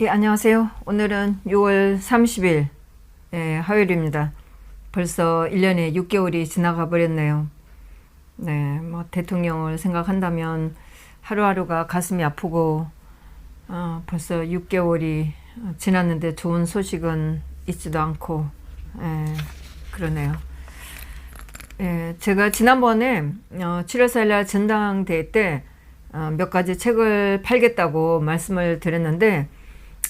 예, 안녕하세요. 오늘은 6월 30일 예, 화요일입니다. 벌써 1년에 6개월이 지나가 버렸네요. 네, 뭐 대통령을 생각한다면 하루하루가 가슴이 아프고 어, 벌써 6개월이 지났는데 좋은 소식은 있지도 않고 예, 그러네요. 예, 제가 지난번에 어, 7월 4일날 전당대회 때 어, 몇 가지 책을 팔겠다고 말씀을 드렸는데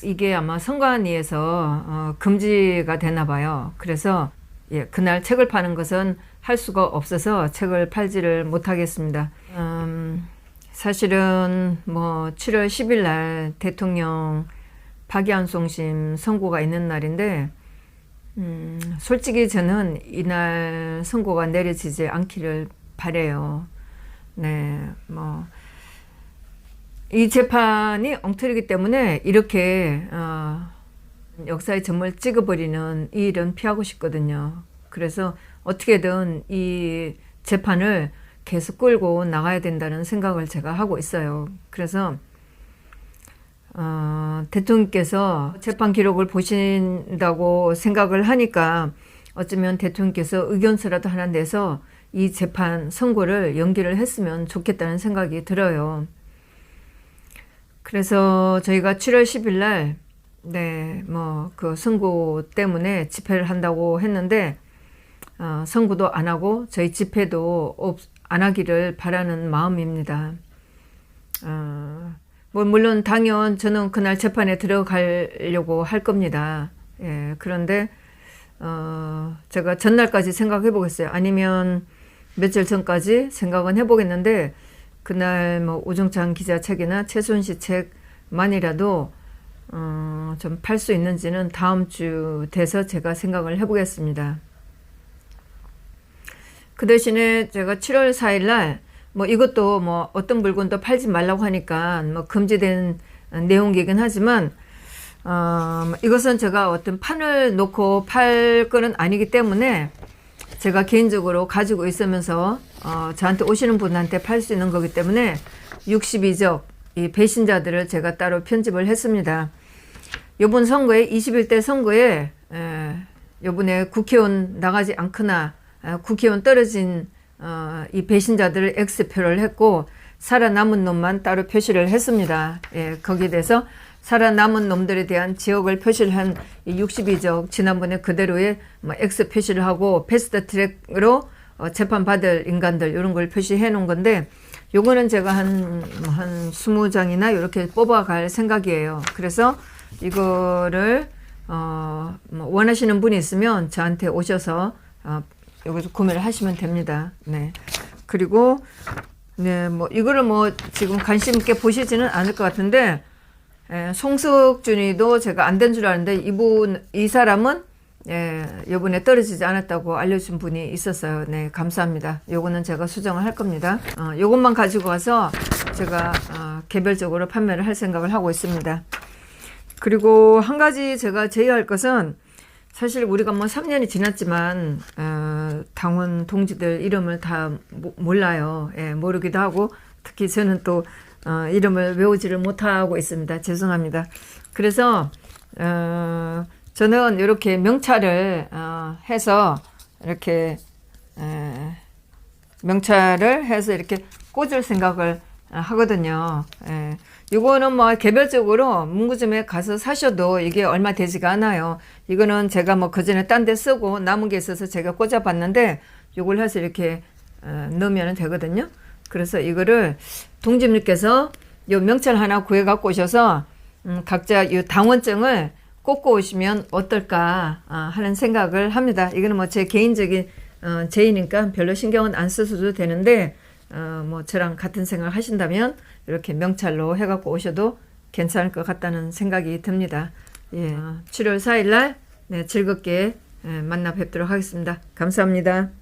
이게 아마 선관위에서 어, 금지가 되나 봐요. 그래서 예, 그날 책을 파는 것은 할 수가 없어서 책을 팔지를 못하겠습니다. 음, 사실은 뭐 7월 10일 날 대통령 박연송심 선고가 있는 날인데 음, 솔직히 저는 이날 선고가 내려지지 않기를 바래요. 네, 뭐. 이 재판이 엉터리기 때문에 이렇게 어, 역사의 점을 찍어버리는 이 일은 피하고 싶거든요. 그래서 어떻게든 이 재판을 계속 끌고 나가야 된다는 생각을 제가 하고 있어요. 그래서 어, 대통령께서 재판 기록을 보신다고 생각을 하니까 어쩌면 대통령께서 의견서라도 하나 내서 이 재판 선고를 연기를 했으면 좋겠다는 생각이 들어요. 그래서 저희가 7월 10일 날, 네, 뭐, 그 선고 때문에 집회를 한다고 했는데, 어, 선고도 안 하고 저희 집회도 없, 안 하기를 바라는 마음입니다. 어, 뭐, 물론 당연 저는 그날 재판에 들어가려고 할 겁니다. 예, 그런데, 어, 제가 전날까지 생각해 보겠어요. 아니면 며칠 전까지 생각은 해 보겠는데, 그날 뭐 오정찬 기자 책이나 최순실 책만이라도 어, 좀 팔 수 있는지는 다음 주 돼서 제가 생각을 해보겠습니다. 그 대신에 제가 7월 4일 날 뭐 이것도 뭐 어떤 물건도 팔지 말라고 하니까 뭐 금지된 내용이긴 하지만 어, 이것은 제가 어떤 판을 놓고 팔 거는 아니기 때문에 제가 개인적으로 가지고 있으면서 어, 저한테 오시는 분한테 팔 수 있는 거기 때문에 62적 이 배신자들을 제가 따로 편집을 했습니다. 요번 선거에 21대 선거에 에, 요번에 국회의원 나가지 않거나 에, 국회의원 떨어진 어, 이 배신자들을 X표를 했고 살아남은 놈만 따로 표시를 했습니다. 예, 거기에 대해서 살아남은 놈들에 대한 지역을 표시를 한 62적 지난번에 그대로의 뭐 X 표시를 하고 패스트 트랙으로 어, 재판 받을 인간들 이런 걸 표시해 놓은 건데 요거는 제가 한 한 20장이나 이렇게 뽑아갈 생각이에요. 그래서 이거를 어, 뭐 원하시는 분이 있으면 저한테 오셔서 어, 여기서 구매를 하시면 됩니다. 네. 그리고 네, 뭐 이거를 뭐 지금 관심 있게 보시지는 않을 것 같은데 예, 송석준이도 제가 안 된줄 아는데 이분 이 사람은 예, 요번에 떨어지지 않았다고 알려준 분이 있었어요. 네, 감사합니다. 요거는 제가 수정을 할 겁니다. 어, 요것만 가지고 와서 제가 어, 개별적으로 판매를 할 생각을 하고 있습니다. 그리고 한 가지 제가 제의할 것은 사실 우리가 뭐 3년이 지났지만 어, 당원 동지들 이름을 다 모, 몰라요. 예, 모르기도 하고 특히 저는 또 어, 이름을 외우지를 못하고 있습니다. 죄송합니다. 그래서 어, 저는 이렇게 명찰을 어, 해서 이렇게 에, 명찰을 해서 이렇게 꽂을 생각을 하거든요. 예. 이거는 뭐 개별적으로 문구점에 가서 사셔도 이게 얼마 되지가 않아요. 이거는 제가 뭐 그전에 딴 데 쓰고 남은 게 있어서 제가 꽂아봤는데 이걸 해서 이렇게 어, 넣으면 되거든요. 그래서 이거를 동지님께서 요 명찰 하나 구해 갖고 오셔서 음, 각자 이 당원증을 꽂고 오시면 어떨까 아, 하는 생각을 합니다. 이거는 뭐 제 개인적인 어, 제의니까 별로 신경은 안 쓰셔도 되는데 어, 뭐 저랑 같은 생각을 하신다면 이렇게 명찰로 해갖고 오셔도 괜찮을 것 같다는 생각이 듭니다. 예, 7월 4일 날 네, 즐겁게 예, 만나 뵙도록 하겠습니다. 감사합니다.